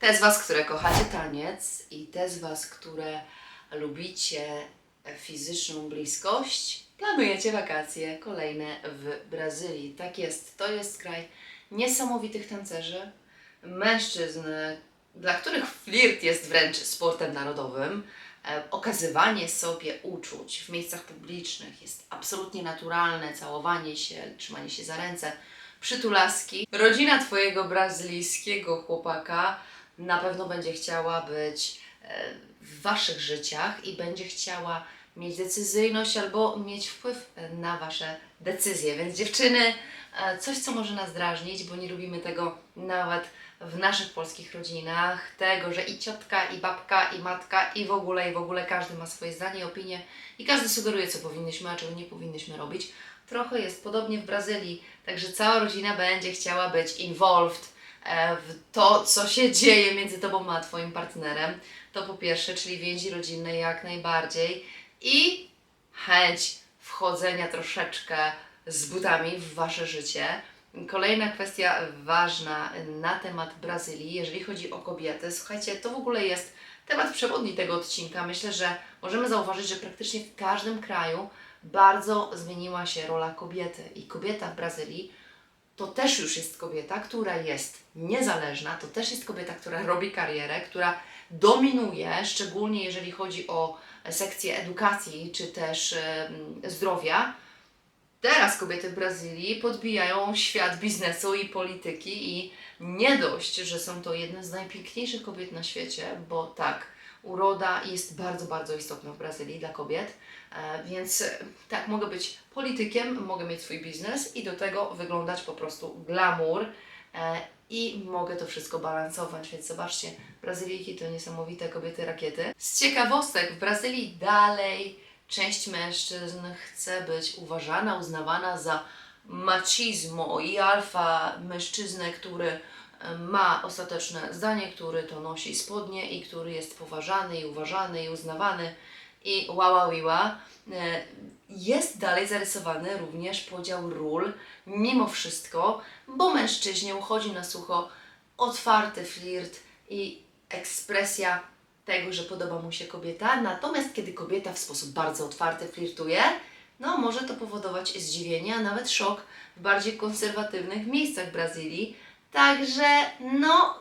Te z Was, które kochacie taniec i te z Was, które lubicie fizyczną bliskość, planujecie wakacje kolejne w Brazylii. Tak jest, to jest kraj niesamowitych tancerzy, mężczyzn, dla których flirt jest wręcz sportem narodowym. E, Okazywanie sobie uczuć w miejscach publicznych jest absolutnie naturalne, całowanie się, trzymanie się za ręce, przytulaski. Rodzina Twojego brazylijskiego chłopaka na pewno będzie chciała być e, w Waszych życiach i będzie chciała mieć decyzyjność albo mieć wpływ e, na Wasze decyzje. Więc dziewczyny, e, coś co może nas drażnić, bo nie lubimy tego nawet w naszych polskich rodzinach, tego, że i ciotka, i babka, i matka, i w ogóle, i w ogóle każdy ma swoje zdanie i opinię i każdy sugeruje, co powinnyśmy, a czego nie powinnyśmy robić. Trochę jest podobnie w Brazylii, także cała rodzina będzie chciała być involved w to, co się dzieje między Tobą a Twoim partnerem. To po pierwsze, czyli więzi rodzinne jak najbardziej i chęć wchodzenia troszeczkę z butami w Wasze życie. Kolejna kwestia ważna na temat Brazylii, jeżeli chodzi o kobiety. Słuchajcie, to w ogóle jest temat przewodni tego odcinka. Myślę, że możemy zauważyć, że praktycznie w każdym kraju bardzo zmieniła się rola kobiety. I kobieta w Brazylii to też już jest kobieta, która jest niezależna, to też jest kobieta, która robi karierę, która dominuje, szczególnie jeżeli chodzi o sekcję edukacji czy też zdrowia. Teraz kobiety w Brazylii podbijają świat biznesu i polityki i nie dość, że są to jedne z najpiękniejszych kobiet na świecie, bo tak, uroda jest bardzo, bardzo istotna w Brazylii dla kobiet, e, więc e, tak, mogę być politykiem, mogę mieć swój biznes i do tego wyglądać po prostu glamour e, i mogę to wszystko balansować, więc zobaczcie, Brazylijki to niesamowite kobiety rakiety. Z ciekawostek, w Brazylii dalej część mężczyzn chce być uważana, uznawana za machismo i alfa mężczyznę, który ma ostateczne zdanie, który to nosi spodnie i który jest poważany i uważany i uznawany i wała wiła. E, Jest dalej zarysowany również podział ról, mimo wszystko, bo mężczyźnie uchodzi na sucho otwarty flirt i ekspresja tego, że podoba mu się kobieta. Natomiast kiedy kobieta w sposób bardzo otwarty flirtuje, no może to powodować zdziwienie, a nawet szok w bardziej konserwatywnych miejscach Brazylii. Także no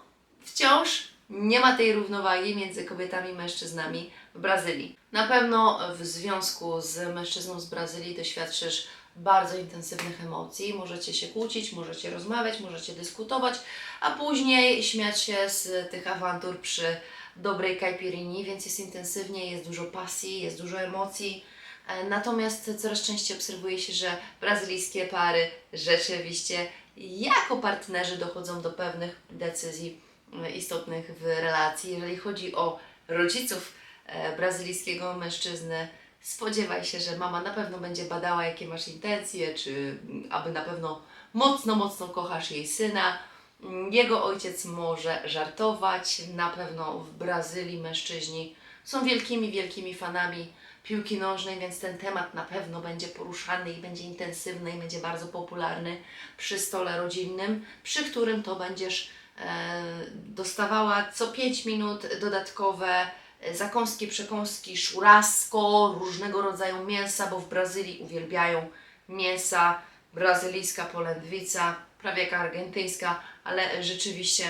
wciąż nie ma tej równowagi między kobietami i mężczyznami w Brazylii. Na pewno w związku z mężczyzną z Brazylii doświadczysz bardzo intensywnych emocji. Możecie się kłócić, możecie rozmawiać, możecie dyskutować, a później śmiać się z tych awantur przy dobrej caipirini, więc jest intensywnie, jest dużo pasji, jest dużo emocji. E, Natomiast coraz częściej obserwuje się, że brazylijskie pary rzeczywiście jako partnerzy dochodzą do pewnych decyzji e, istotnych w relacji. Jeżeli chodzi o rodziców e, brazylijskiego mężczyzny, spodziewaj się, że mama na pewno będzie badała, jakie masz intencje, czy aby na pewno mocno, mocno kochasz jej syna. Mm, Jego ojciec może żartować. Na pewno w Brazylii mężczyźni są wielkimi, wielkimi fanami piłki nożnej, więc ten temat na pewno będzie poruszany i będzie intensywny i będzie bardzo popularny przy stole rodzinnym, przy którym to będziesz e, dostawała co 5 minut dodatkowe e, zakąski, przekąski, szurasko, różnego rodzaju mięsa, bo w Brazylii uwielbiają mięsa, brazylijska polędwica, prawie jak argentyńska, ale rzeczywiście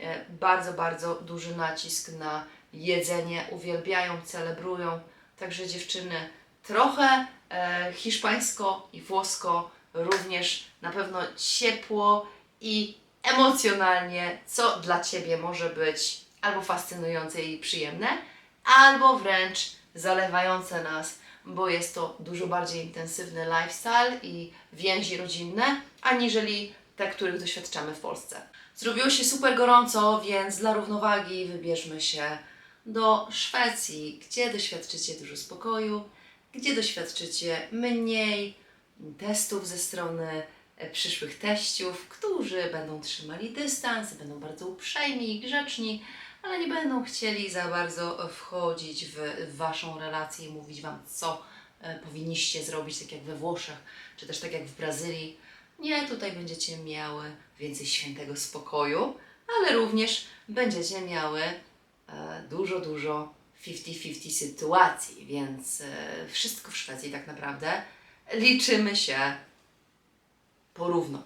e, bardzo, bardzo duży nacisk na jedzenie, uwielbiają, celebrują. Także dziewczyny, trochę e, hiszpańsko i włosko, również na pewno ciepło i emocjonalnie, co dla Ciebie może być albo fascynujące i przyjemne, albo wręcz zalewające nas, bo jest to dużo bardziej intensywny lifestyle i więzi rodzinne, aniżeli te, których doświadczamy w Polsce. Zrobiło się super gorąco, więc dla równowagi wybierzmy się do Szwecji, gdzie doświadczycie dużo spokoju, gdzie doświadczycie mniej testów ze strony e, przyszłych teściów, którzy będą trzymali dystans, będą bardzo uprzejmi i grzeczni, ale nie będą chcieli za bardzo wchodzić w Waszą relację i mówić Wam, co e, powinniście zrobić, tak jak we Włoszech, czy też tak jak w Brazylii. Nie, tutaj będziecie miały więcej świętego spokoju, ale również będziecie miały e, dużo, dużo 50-50 sytuacji, więc e, wszystko w Szwecji tak naprawdę liczymy się porówno.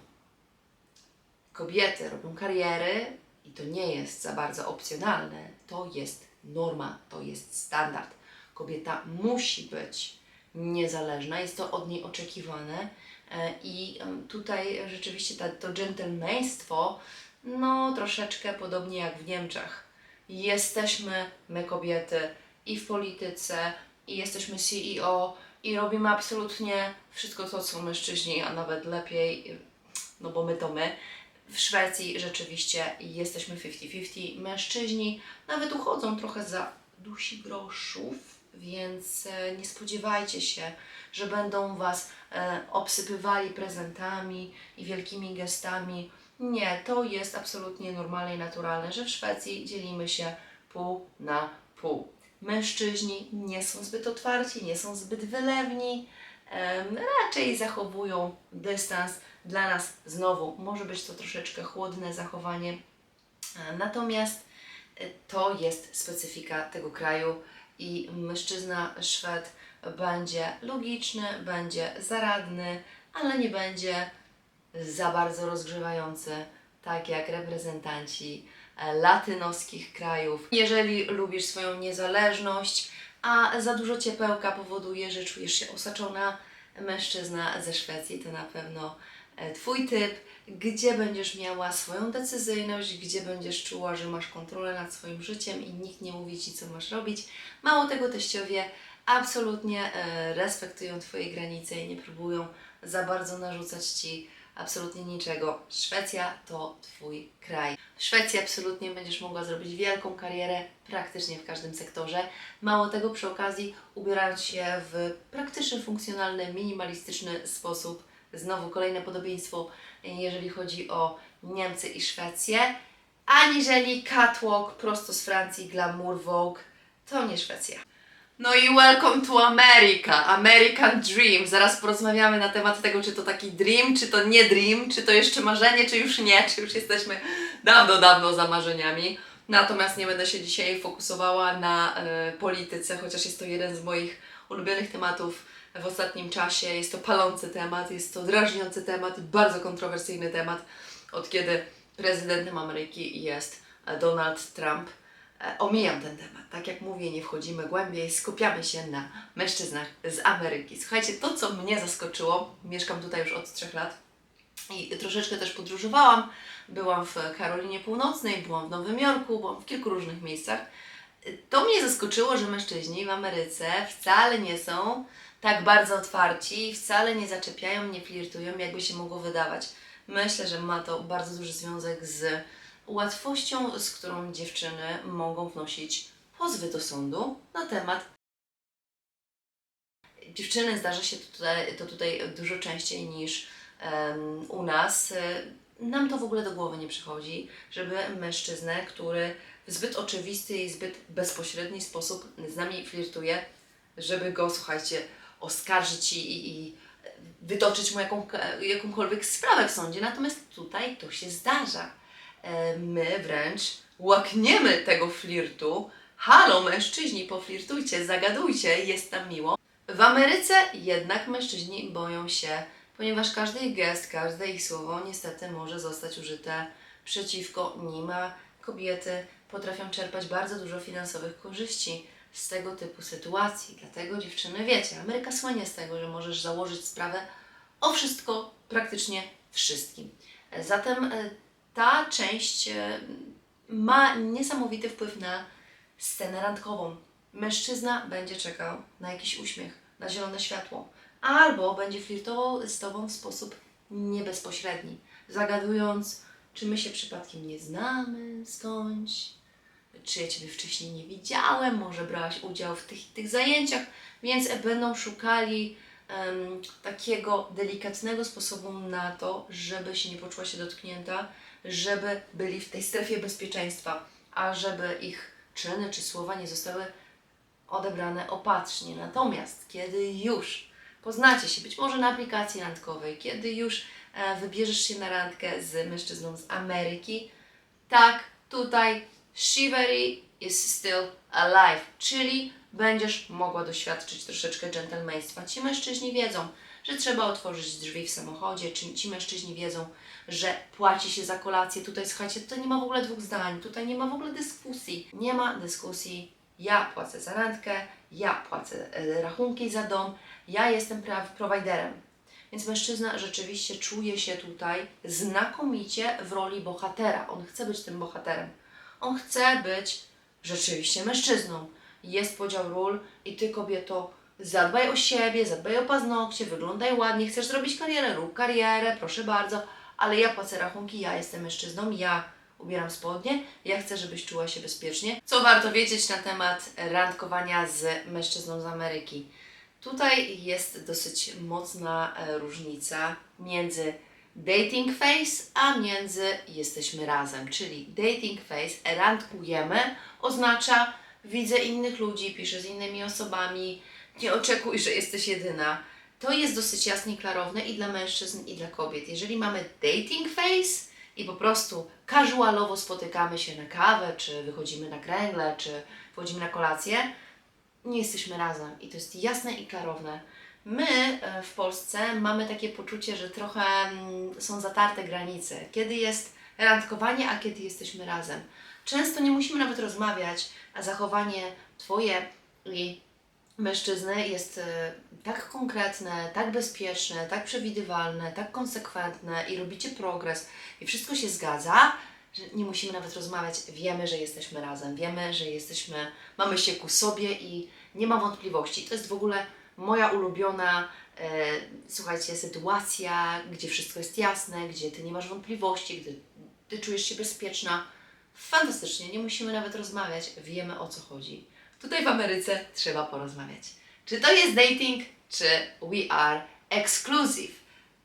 Kobiety robią kariery i to nie jest za bardzo opcjonalne, to jest norma, to jest standard. Kobieta musi być niezależna, jest to od niej oczekiwane e, i tutaj rzeczywiście to dżentelmeństwo, no troszeczkę podobnie jak w Niemczech. Jesteśmy my kobiety i w polityce, i jesteśmy CEO, i robimy absolutnie wszystko to, co mężczyźni, a nawet lepiej, no bo my to my. W Szwecji rzeczywiście jesteśmy 50-50. Mężczyźni nawet uchodzą trochę za dusi groszów, więc e, nie spodziewajcie się, że będą Was e, obsypywali prezentami i wielkimi gestami. Nie, to jest absolutnie normalne i naturalne, że w Szwecji dzielimy się pół na pół. Mężczyźni nie są zbyt otwarci, nie są zbyt wylewni, raczej zachowują dystans. Dla nas znowu może być to troszeczkę chłodne zachowanie, E, Natomiast e, to jest specyfika tego kraju i mężczyzna Szwed będzie logiczny, będzie zaradny, ale nie będzie za bardzo rozgrzewający, tak jak reprezentanci e, latynoskich krajów. Jeżeli lubisz swoją niezależność, a za dużo ciepełka powoduje, że czujesz się osaczona, mężczyzna ze Szwecji to na pewno e, Twój typ, gdzie będziesz miała swoją decyzyjność, gdzie będziesz czuła, że masz kontrolę nad swoim życiem i nikt nie mówi Ci, co masz robić. Mało tego, teściowie absolutnie e, respektują Twoje granice i nie próbują za bardzo narzucać Ci absolutnie niczego. Szwecja to Twój kraj. W Szwecji absolutnie będziesz mogła zrobić wielką karierę praktycznie w każdym sektorze. Mało tego, przy okazji ubierając się w praktyczny, funkcjonalny, minimalistyczny sposób. Znowu kolejne podobieństwo, jeżeli chodzi o Niemcy i Szwecję, aniżeli catwalk prosto z Francji, glamour Vogue, to nie Szwecja. No i welcome to America, American Dream. Zaraz porozmawiamy na temat tego, czy to taki dream, czy to nie dream, czy to jeszcze marzenie, czy już nie, czy już jesteśmy dawno, dawno za marzeniami. Natomiast nie będę się dzisiaj fokusowała na e, polityce, chociaż jest to jeden z moich ulubionych tematów w ostatnim czasie. Jest to palący temat, jest to drażniący temat, bardzo kontrowersyjny temat, od kiedy prezydentem Ameryki jest Donald Trump. E, Omijam ten temat. Tak jak mówię, nie wchodzimy głębiej, skupiamy się na mężczyznach z Ameryki. Słuchajcie, to co mnie zaskoczyło, mieszkam tutaj już od trzech lat i troszeczkę też podróżowałam. Byłam w Karolinie Północnej, byłam w Nowym Jorku, byłam w kilku różnych miejscach. To mnie zaskoczyło, że mężczyźni w Ameryce wcale nie są tak bardzo otwarci, wcale nie zaczepiają, nie flirtują, jakby się mogło wydawać. Myślę, że ma to bardzo duży związek z łatwością, z którą dziewczyny mogą wnosić pozwy do sądu na temat. Dziewczyny zdarza się to tutaj, to tutaj dużo częściej niż em, u nas. Nam to w ogóle do głowy nie przychodzi, żeby mężczyznę, który w zbyt oczywisty i zbyt bezpośredni sposób z nami flirtuje, żeby go, słuchajcie, oskarżyć i, i, i wytoczyć mu jaką, jakąkolwiek sprawę w sądzie. Natomiast tutaj to się zdarza. E, My wręcz łakniemy tego flirtu. Halo, mężczyźni, poflirtujcie, zagadujcie, jest tam miło. W Ameryce jednak mężczyźni boją się, ponieważ każdy ich gest, każde ich słowo niestety może zostać użyte przeciwko nim, a kobiety potrafią czerpać bardzo dużo finansowych korzyści z tego typu sytuacji. Dlatego dziewczyny, wiecie, Ameryka słynie z tego, że możesz założyć sprawę o wszystko, praktycznie wszystkim. Zatem e, ta część e, ma niesamowity wpływ na scenę randkową. Mężczyzna będzie czekał na jakiś uśmiech, na zielone światło, albo będzie flirtował z Tobą w sposób niebezpośredni, zagadując, czy my się przypadkiem nie znamy skądś, czy ja Ciebie wcześniej nie widziałem, może brałaś udział w tych, tych zajęciach, więc będą szukali em, takiego delikatnego sposobu na to, żeby się nie poczuła się dotknięta, żeby byli w tej strefie bezpieczeństwa, a żeby ich czyny czy słowa nie zostały odebrane opatrznie. Natomiast kiedy już poznacie się, być może na aplikacji randkowej, kiedy już e, wybierzesz się na randkę z mężczyzną z Ameryki, Tak, tutaj chivalry is still alive, czyli będziesz mogła doświadczyć troszeczkę dżentelmeństwa. Ci mężczyźni wiedzą, że trzeba otworzyć drzwi w samochodzie, czy ci mężczyźni wiedzą, że płaci się za kolację. Tutaj, słuchajcie, tutaj nie ma w ogóle dwóch zdań, tutaj nie ma w ogóle dyskusji. Nie ma dyskusji. Ja płacę za randkę, ja płacę e, rachunki za dom, ja jestem prowajderem. Więc mężczyzna rzeczywiście czuje się tutaj znakomicie w roli bohatera. On chce być tym bohaterem. On chce być rzeczywiście mężczyzną. Jest podział ról i ty, kobieto, zadbaj o siebie, zadbaj o paznokcie, wyglądaj ładnie, chcesz zrobić karierę, rób karierę, proszę bardzo, ale ja płacę rachunki, ja jestem mężczyzną, ja ubieram spodnie, ja chcę, żebyś czuła się bezpiecznie. Co warto wiedzieć na temat randkowania z mężczyzną z Ameryki? Tutaj jest dosyć mocna e, różnica między dating phase, a między jesteśmy razem. Czyli dating phase, randkujemy, oznacza widzę innych ludzi, piszę z innymi osobami, nie oczekuj, że jesteś jedyna. To jest dosyć jasne i klarowne i dla mężczyzn, i dla kobiet. Jeżeli mamy dating phase i po prostu casualowo spotykamy się na kawę, czy wychodzimy na kręgle, czy wchodzimy na kolację, nie jesteśmy razem i to jest jasne i klarowne. My e, w Polsce mamy takie poczucie, że trochę mm, są zatarte granice, kiedy jest randkowanie, a kiedy jesteśmy razem. Często nie musimy nawet rozmawiać, a zachowanie Twoje i mężczyzny jest e, tak konkretne, tak bezpieczne, tak przewidywalne, tak konsekwentne i robicie progres i wszystko się zgadza, że nie musimy nawet rozmawiać. Wiemy, że jesteśmy razem, wiemy, że jesteśmy, mamy się ku sobie i nie ma wątpliwości. To jest w ogóle moja ulubiona, e, słuchajcie, sytuacja, gdzie wszystko jest jasne, gdzie ty nie masz wątpliwości, gdy ty czujesz się bezpieczna. Fantastycznie, nie musimy nawet rozmawiać, wiemy o co chodzi. Tutaj w Ameryce trzeba porozmawiać. Czy to jest dating, czy we are exclusive,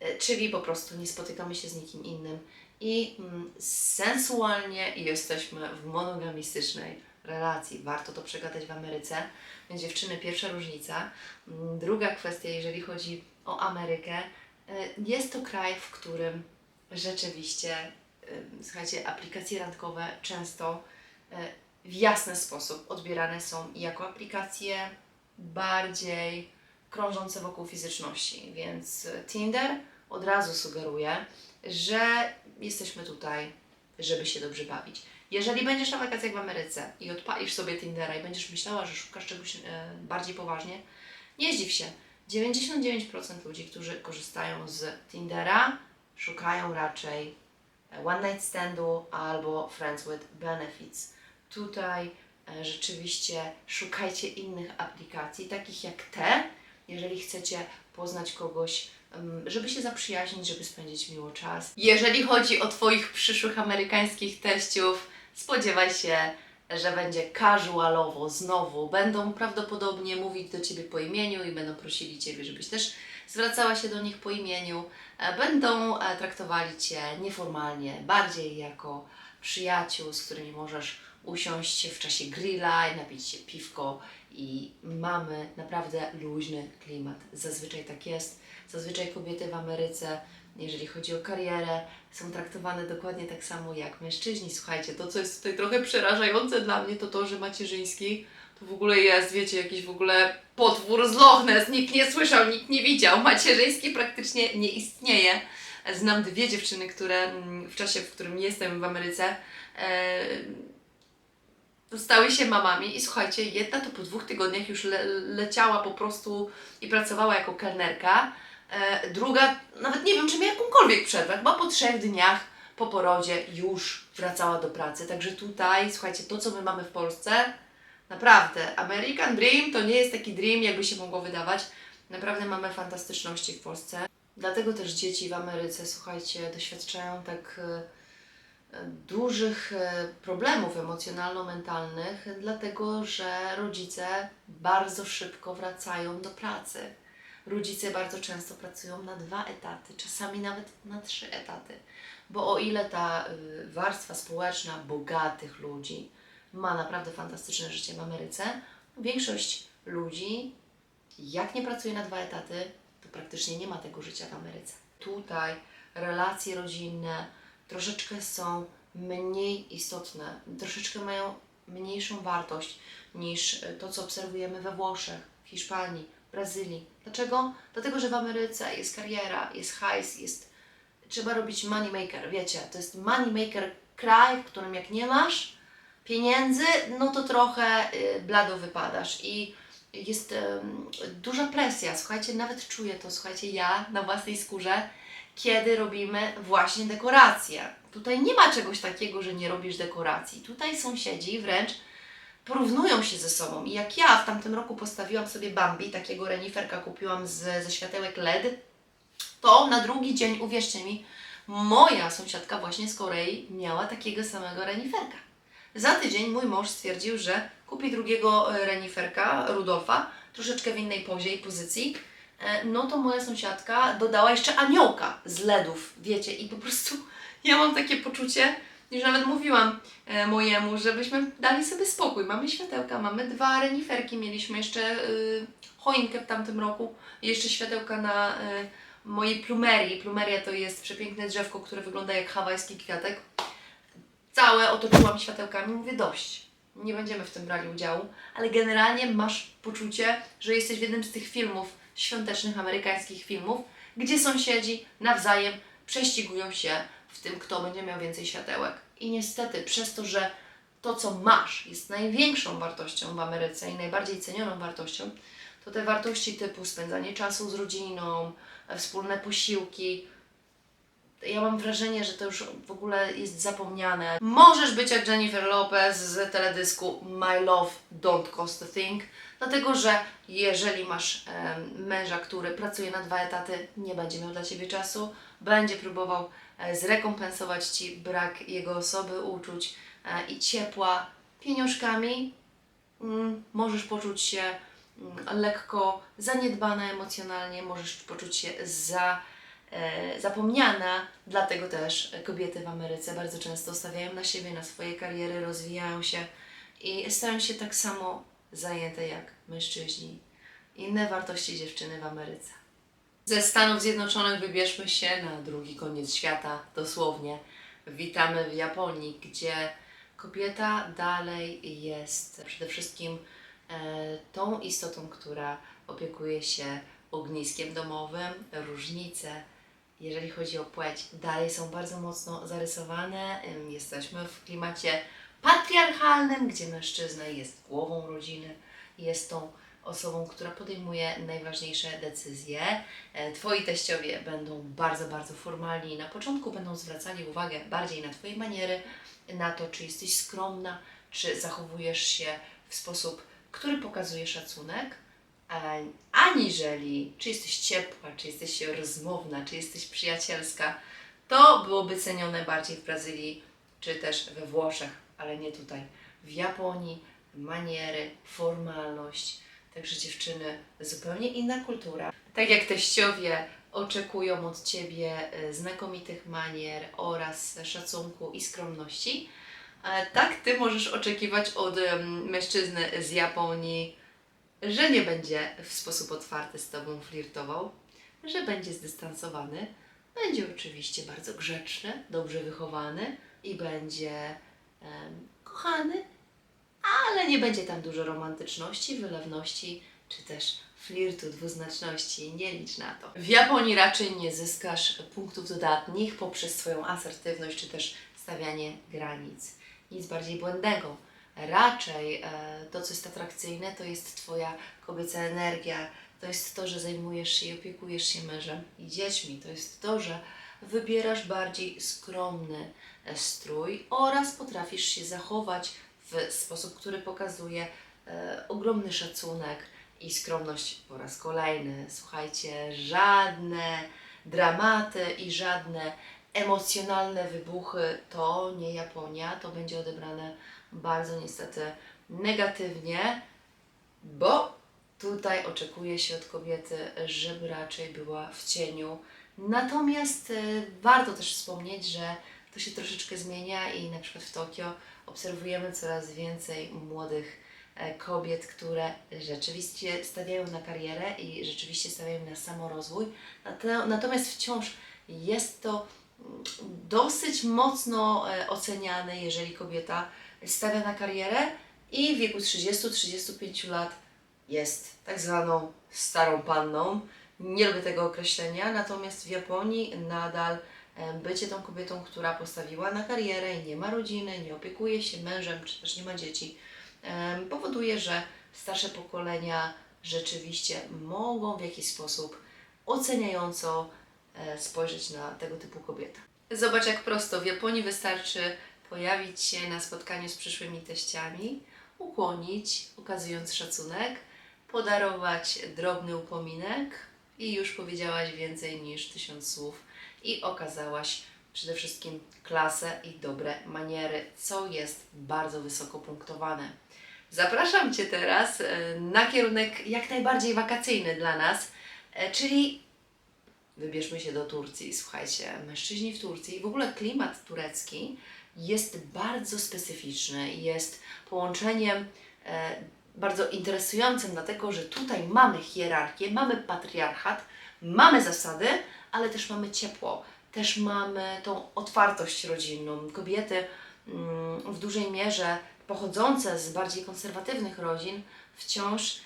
E, czyli po prostu nie spotykamy się z nikim innym i mm, sensualnie jesteśmy w monogamistycznej relacji. Warto to przegadać w Ameryce. Więc dziewczyny, pierwsza różnica. Mm, Druga kwestia, jeżeli chodzi o Amerykę, e, jest to kraj, w którym rzeczywiście, e, słuchajcie, aplikacje randkowe często w jasny sposób odbierane są jako aplikacje bardziej krążące wokół fizyczności. Więc e, Tinder od razu sugeruje, że jesteśmy tutaj, żeby się dobrze bawić. Jeżeli będziesz na wakacjach w Ameryce i odpalisz sobie Tindera i będziesz myślała, że szukasz czegoś e, bardziej poważnie, nie zdziw się. 99% ludzi, którzy korzystają z Tindera, szukają raczej e, one night standu albo friends with benefits. Tutaj e, rzeczywiście szukajcie innych aplikacji, takich jak te, jeżeli chcecie poznać kogoś, żeby się zaprzyjaźnić, żeby spędzić miło czas. Jeżeli chodzi o Twoich przyszłych amerykańskich teściów, spodziewaj się, że będzie casualowo znowu. Będą prawdopodobnie mówić do Ciebie po imieniu i będą prosili Ciebie, żebyś też zwracała się do nich po imieniu. E, Będą e, traktowali Cię nieformalnie, bardziej jako przyjaciół, z którymi możesz usiąść w czasie grilla napić się piwko i mamy naprawdę luźny klimat. Zazwyczaj tak jest. Zazwyczaj kobiety w Ameryce, jeżeli chodzi o karierę, są traktowane dokładnie tak samo jak mężczyźni. Słuchajcie, to co jest tutaj trochę przerażające dla mnie, to to, że macierzyński to w ogóle jest, wiecie, jakiś w ogóle potwór z Loch Ness. Nikt nie słyszał, nikt nie widział. Macierzyński praktycznie nie istnieje. Znam dwie dziewczyny, które mm, w czasie, w którym jestem w Ameryce, e, stały się mamami i słuchajcie, jedna to po dwóch tygodniach już le leciała po prostu i pracowała jako kelnerka, e, druga nawet nie wiem, czy miała jakąkolwiek przerwę, chyba po trzech dniach po porodzie już wracała do pracy. Także tutaj, słuchajcie, to co my mamy w Polsce, naprawdę, American Dream to nie jest taki dream, jakby się mogło wydawać. Naprawdę mamy fantastyczności w Polsce. Dlatego też dzieci w Ameryce, słuchajcie, doświadczają tak e, dużych e, problemów emocjonalno-mentalnych, dlatego że rodzice bardzo szybko wracają do pracy. Rodzice bardzo często pracują na dwa etaty, czasami nawet na trzy etaty. Bo o ile ta y, warstwa społeczna bogatych ludzi ma naprawdę fantastyczne życie w Ameryce, większość ludzi, jak nie pracuje na dwa etaty, to praktycznie nie ma tego życia w Ameryce. Tutaj relacje rodzinne troszeczkę są mniej istotne, troszeczkę mają mniejszą wartość niż e, to, co obserwujemy we Włoszech, w Hiszpanii, Brazylii. Dlaczego? Dlatego, że w Ameryce jest kariera, jest hajs, jest trzeba robić money maker, wiecie, to jest money maker kraj, w którym jak nie masz pieniędzy, no to trochę y, blado wypadasz i jest em, duża presja, słuchajcie, nawet czuję to, słuchajcie, ja na własnej skórze, kiedy robimy właśnie dekoracje. Tutaj nie ma czegoś takiego, że nie robisz dekoracji. Tutaj sąsiedzi wręcz porównują się ze sobą. I jak ja w tamtym roku postawiłam sobie Bambi, takiego reniferka kupiłam z, ze światełek LED, to na drugi dzień, uwierzcie mi, moja sąsiadka właśnie z Korei miała takiego samego reniferka. Za tydzień mój mąż stwierdził, że kupi drugiego e, reniferka, Rudolfa, troszeczkę w innej pozie i pozycji. E, No to moja sąsiadka dodała jeszcze aniołka z LEDów, wiecie, i po prostu ja mam takie poczucie, już nawet mówiłam e, mojemu, żebyśmy dali sobie spokój. Mamy światełka, mamy dwa reniferki, mieliśmy jeszcze y, choinkę w tamtym roku, jeszcze światełka na y, mojej plumerii. Plumeria to jest przepiękne drzewko, które wygląda jak hawajski kwiatek. Całe otoczyłam światełkami, mówię dość. Nie będziemy w tym brali udziału, ale generalnie masz poczucie, że jesteś w jednym z tych filmów, świątecznych amerykańskich filmów, gdzie sąsiedzi nawzajem prześcigują się w tym, kto będzie miał więcej światełek. I niestety, przez to, że to, co masz, jest największą wartością w Ameryce i najbardziej cenioną wartością, to te wartości typu spędzanie czasu z rodziną, wspólne posiłki, ja mam wrażenie, że to już w ogóle jest zapomniane. Możesz być jak Jennifer Lopez z teledysku My Love Don't Cost a Thing, dlatego że jeżeli masz męża, który pracuje na dwa etaty, nie będzie miał dla Ciebie czasu, będzie próbował e, zrekompensować Ci brak jego osoby, uczuć e, i ciepła pieniążkami, mm, możesz poczuć się mm, lekko zaniedbana emocjonalnie, możesz poczuć się za e, zapomniana, dlatego też kobiety w Ameryce bardzo często stawiają na siebie, na swoje kariery, rozwijają się i stają się tak samo zajęte jak mężczyźni. Inne wartości dziewczyny w Ameryce. Ze Stanów Zjednoczonych wybierzmy się na drugi koniec świata, dosłownie. Witamy w Japonii, gdzie kobieta dalej jest przede wszystkim e, tą istotą, która opiekuje się ogniskiem domowym. Różnice, jeżeli chodzi o płeć, dalej są bardzo mocno zarysowane. Jesteśmy w klimacie patriarchalnym, gdzie mężczyzna jest głową rodziny, jest tą osobą, która podejmuje najważniejsze decyzje. E, Twoi teściowie będą bardzo, bardzo formalni. Na początku będą zwracali uwagę bardziej na Twoje maniery, na to, czy jesteś skromna, czy zachowujesz się w sposób, który pokazuje szacunek, e, aniżeli czy jesteś ciepła, czy jesteś rozmowna, czy jesteś przyjacielska. To byłoby cenione bardziej w Brazylii, czy też we Włoszech, ale nie tutaj. W Japonii maniery, formalność, także dziewczyny, zupełnie inna kultura. Tak jak teściowie oczekują od Ciebie e, znakomitych manier oraz szacunku i skromności, e, tak Ty możesz oczekiwać od mężczyzny z Japonii, że nie będzie w sposób otwarty z Tobą flirtował, że będzie zdystansowany, będzie oczywiście bardzo grzeczny, dobrze wychowany i będzie kochany, ale nie będzie tam dużo romantyczności, wylewności, czy też flirtu, dwuznaczności. Nie licz na to. W Japonii raczej nie zyskasz punktów dodatnich poprzez swoją asertywność, czy też stawianie granic. Nic bardziej błędnego. Raczej e, to, co jest atrakcyjne, to jest Twoja kobieca energia, to jest to, że zajmujesz się i opiekujesz się mężem i dziećmi, to jest to, że wybierasz bardziej skromny e, strój oraz potrafisz się zachować w sposób, który pokazuje e, ogromny szacunek i skromność po raz kolejny. Słuchajcie, żadne dramaty i żadne emocjonalne wybuchy to nie Japonia, to będzie odebrane bardzo niestety negatywnie, bo tutaj oczekuje się od kobiety, żeby raczej była w cieniu. Natomiast e, warto też wspomnieć, że to się troszeczkę zmienia i na przykład w Tokio obserwujemy coraz więcej młodych e, kobiet, które rzeczywiście stawiają na karierę i rzeczywiście stawiają na samorozwój. Nat- Natomiast wciąż jest to dosyć mocno e, oceniany, jeżeli kobieta stawia na karierę i w wieku 30-35 lat jest tak zwaną starą panną. Nie lubię tego określenia, natomiast w Japonii nadal bycie tą kobietą, która postawiła na karierę i nie ma rodziny, nie opiekuje się mężem, czy też nie ma dzieci, powoduje, że starsze pokolenia rzeczywiście mogą w jakiś sposób oceniająco e, spojrzeć na tego typu kobietę. Zobacz jak prosto. W Japonii wystarczy pojawić się na spotkaniu z przyszłymi teściami, ukłonić, okazując szacunek, podarować drobny upominek i już powiedziałaś więcej niż tysiąc słów i okazałaś przede wszystkim klasę i dobre maniery, co jest bardzo wysoko punktowane. Zapraszam Cię teraz e, na kierunek jak najbardziej wakacyjny dla nas, e, czyli wybierzmy się do Turcji. Słuchajcie, mężczyźni w Turcji, w ogóle klimat turecki jest bardzo specyficzny, jest połączeniem e, bardzo interesującym, dlatego że tutaj mamy hierarchię, mamy patriarchat, mamy zasady, ale też mamy ciepło, też mamy tą otwartość rodzinną. Kobiety mm, w dużej mierze pochodzące z bardziej konserwatywnych rodzin wciąż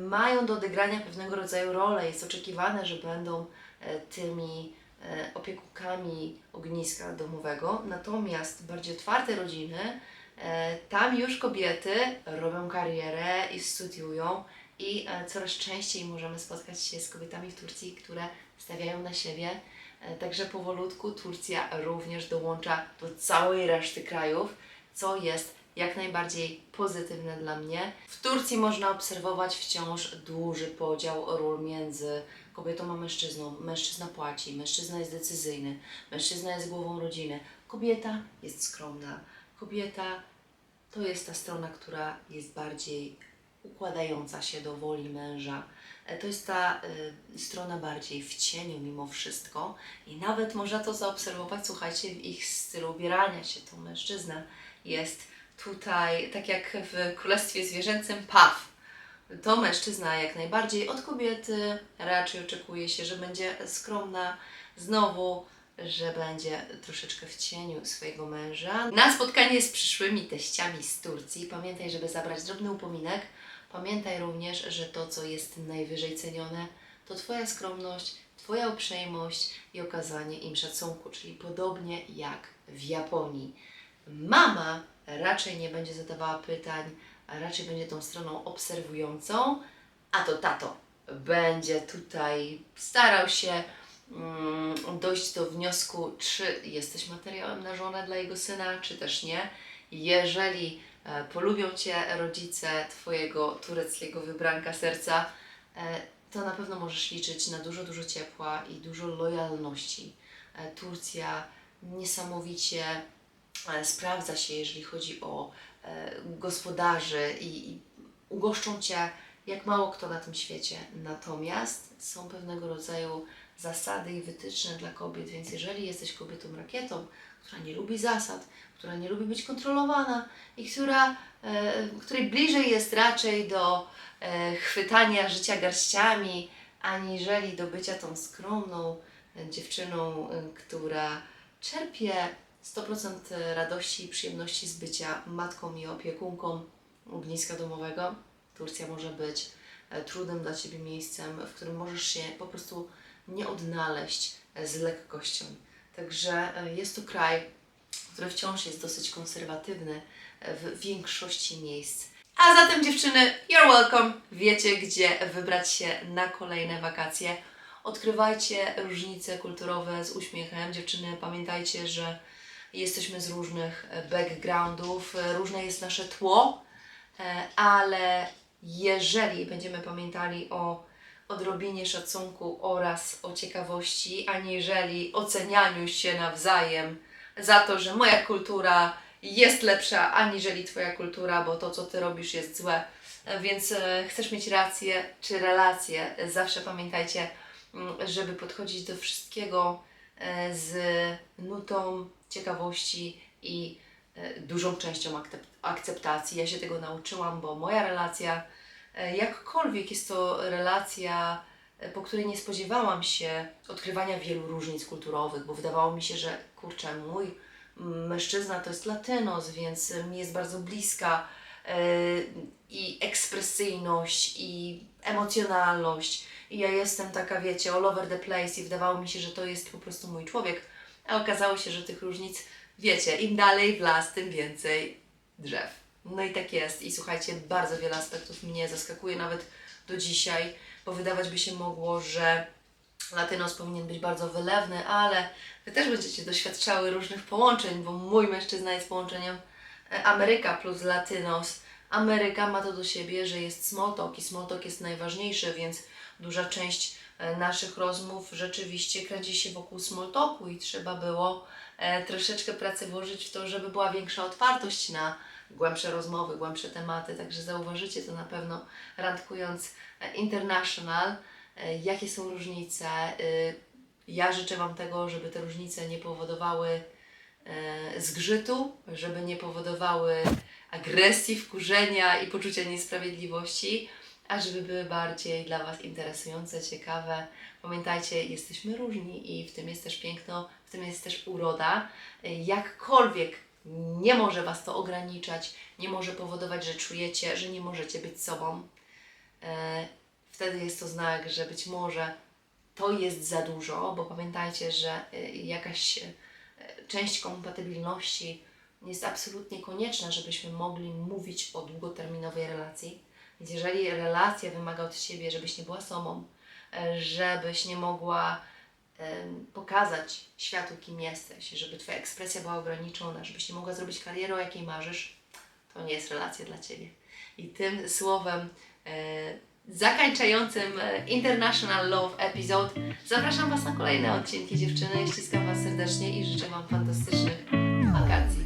mają do odegrania pewnego rodzaju rolę. Jest oczekiwane, że będą e, tymi e, opiekunkami ogniska domowego. Natomiast bardziej otwarte rodziny, tam już kobiety robią karierę i studiują i e, coraz częściej możemy spotkać się z kobietami w Turcji, które stawiają na siebie. E, Także powolutku Turcja również dołącza do całej reszty krajów, co jest jak najbardziej pozytywne dla mnie. W Turcji można obserwować wciąż duży podział ról między kobietą a mężczyzną. Mężczyzna płaci, mężczyzna jest decyzyjny, mężczyzna jest głową rodziny, kobieta jest skromna, kobieta to jest ta strona, która jest bardziej układająca się do woli męża. E, To jest ta y, strona bardziej w cieniu mimo wszystko i nawet można to zaobserwować, słuchajcie, w ich stylu ubierania się. To mężczyzna jest tutaj, tak jak w Królestwie Zwierzęcym, paw. To mężczyzna jak najbardziej od kobiety raczej oczekuje się, że będzie skromna, znowu, że będzie troszeczkę w cieniu swojego męża. Na spotkanie z przyszłymi teściami z Turcji pamiętaj, żeby zabrać drobny upominek. Pamiętaj również, że to, co jest najwyżej cenione, to Twoja skromność, Twoja uprzejmość i okazanie im szacunku, czyli podobnie jak w Japonii. Mama raczej nie będzie zadawała pytań, a raczej będzie tą stroną obserwującą, a to tato będzie tutaj starał się dojść do wniosku, czy jesteś materiałem na żonę dla jego syna, czy też nie. Jeżeli e, polubią Cię rodzice Twojego tureckiego wybranka serca, e, to na pewno możesz liczyć na dużo, dużo ciepła i dużo lojalności. E, Turcja niesamowicie sprawdza się, jeżeli chodzi o gospodarzy i ugoszczą Cię jak mało kto na tym świecie. Natomiast są pewnego rodzaju zasady i wytyczne dla kobiet, więc jeżeli jesteś kobietą rakietą, która nie lubi zasad, która nie lubi być kontrolowana i która, e, której bliżej jest raczej do e, chwytania życia garściami, aniżeli do bycia tą skromną dziewczyną, e, która czerpie 100% radości i przyjemności z bycia matką i opiekunką ogniska domowego. Turcja może być e, trudnym dla Ciebie miejscem, w którym możesz się po prostu nie odnaleźć e, z lekkością. Także e, jest to kraj, który wciąż jest dosyć konserwatywny e, w większości miejsc. A zatem dziewczyny, you're welcome. Wiecie, gdzie wybrać się na kolejne wakacje. Odkrywajcie różnice kulturowe z uśmiechem. Dziewczyny, pamiętajcie, że jesteśmy z różnych backgroundów, różne jest nasze tło, ale jeżeli będziemy pamiętali o odrobinie szacunku oraz o ciekawości, aniżeli ocenianiu się nawzajem za to, że moja kultura jest lepsza aniżeli Twoja kultura, bo to, co Ty robisz, jest złe. Więc e, chcesz mieć rację czy relację, zawsze pamiętajcie, mm, żeby podchodzić do wszystkiego e, z nutą ciekawości i e, dużą częścią akceptacji. Ja się tego nauczyłam, bo moja relacja, jakkolwiek jest to relacja e, po której nie spodziewałam się odkrywania wielu różnic kulturowych, bo wydawało mi się, że kurczę, mój mężczyzna to jest latynos, więc e, mi jest bardzo bliska e, i ekspresyjność, i emocjonalność. I ja jestem taka, wiecie, all over the place i wydawało mi się, że to jest po prostu mój człowiek. A okazało się, że tych różnic, wiecie, im dalej w las, tym więcej drzew. No i tak jest. I słuchajcie, bardzo wiele aspektów mnie zaskakuje nawet do dzisiaj, bo wydawać by się mogło, że Latynos powinien być bardzo wylewny, ale Wy też będziecie doświadczały różnych połączeń, bo mój mężczyzna jest połączeniem e, Ameryka plus Latynos. Ameryka ma to do siebie, że jest small i small jest najważniejszy, więc duża część e, naszych rozmów rzeczywiście kręci się wokół small i trzeba było e, troszeczkę pracy włożyć w to, żeby była większa otwartość na głębsze rozmowy, głębsze tematy. Także zauważycie to na pewno randkując e, international, e, jakie są różnice. E, Ja życzę Wam tego, żeby te różnice nie powodowały zgrzytu, żeby nie powodowały agresji, wkurzenia i poczucia niesprawiedliwości, a żeby były bardziej dla Was interesujące, ciekawe. Pamiętajcie, jesteśmy różni i w tym jest też piękno, w tym jest też uroda. Jakkolwiek nie może Was to ograniczać, nie może powodować, że czujecie, że nie możecie być sobą. E, Wtedy jest to znak, że być może to jest za dużo, bo pamiętajcie, że y, jakaś y, część kompatybilności jest absolutnie konieczna, żebyśmy mogli mówić o długoterminowej relacji. Więc jeżeli relacja wymaga od Ciebie, żebyś nie była sobą, e, żebyś nie mogła pokazać światu, kim jesteś, żeby Twoja ekspresja była ograniczona, żebyś nie mogła zrobić kariery, o jakiej marzysz, to nie jest relacja dla Ciebie. I tym słowem e, zakończającym e, International Love Episode zapraszam Was na kolejne odcinki dziewczyny. Ściskam Was serdecznie i życzę Wam fantastycznych wakacji.